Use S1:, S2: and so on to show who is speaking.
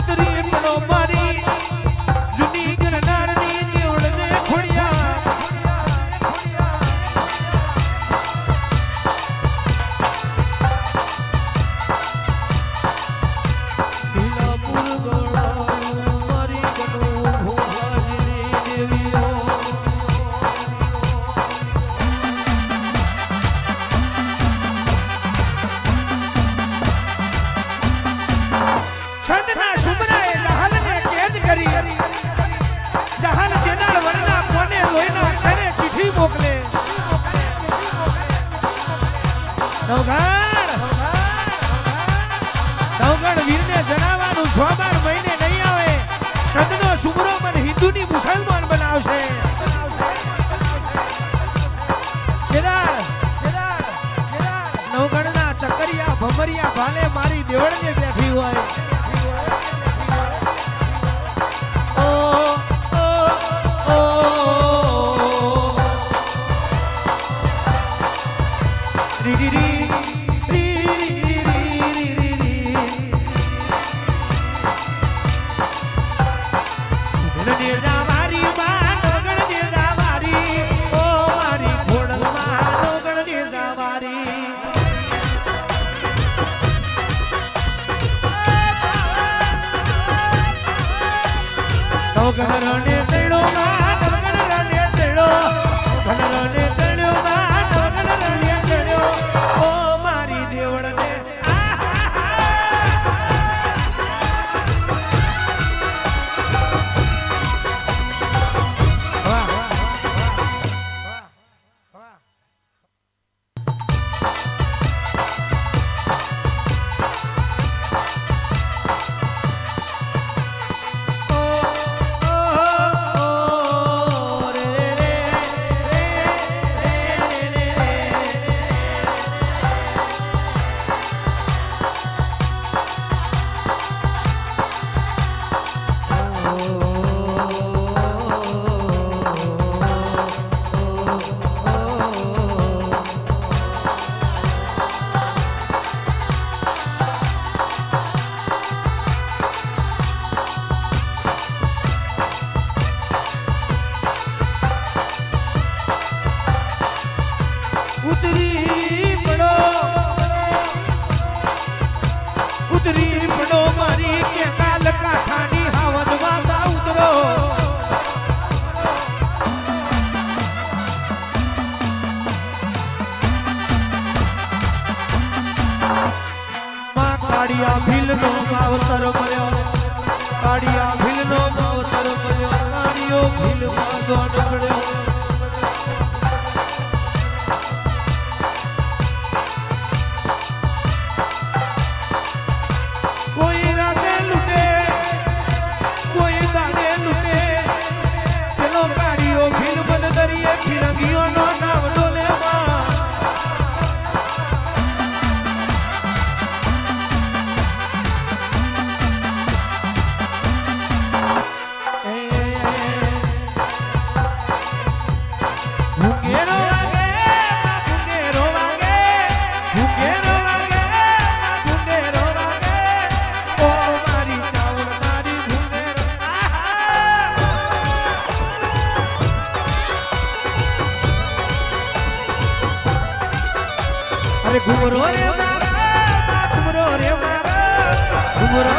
S1: ઉતરી પડો મારી મોકલે. નવઘણ નવઘણ વીરને જણાવવાનું છ બાર મહિને નહીં આવે. સદનો સુમરો મન હિન્દુની મુસલમાન બનાવશે. નવગણના ચકરિયા ભમરિયા ભાલે મારી દેવળ ને બેઠી હોય. ગણ રણે છેડો માં ગણ રણે છેડો ઉતરી પડો. ઉતરી પડો મારી કે કાલ કાઠાની હાવદ વાતા ઉતરો. કાળિયા ભીલનો માવતર મળ્યો કાળિયા ભીલનો માવતર મળ્યો કાળિયો ભીલમાં દોડ પડ્યો ઘુમરો રે મારા ઘુમરો રે મારા ઘુમરો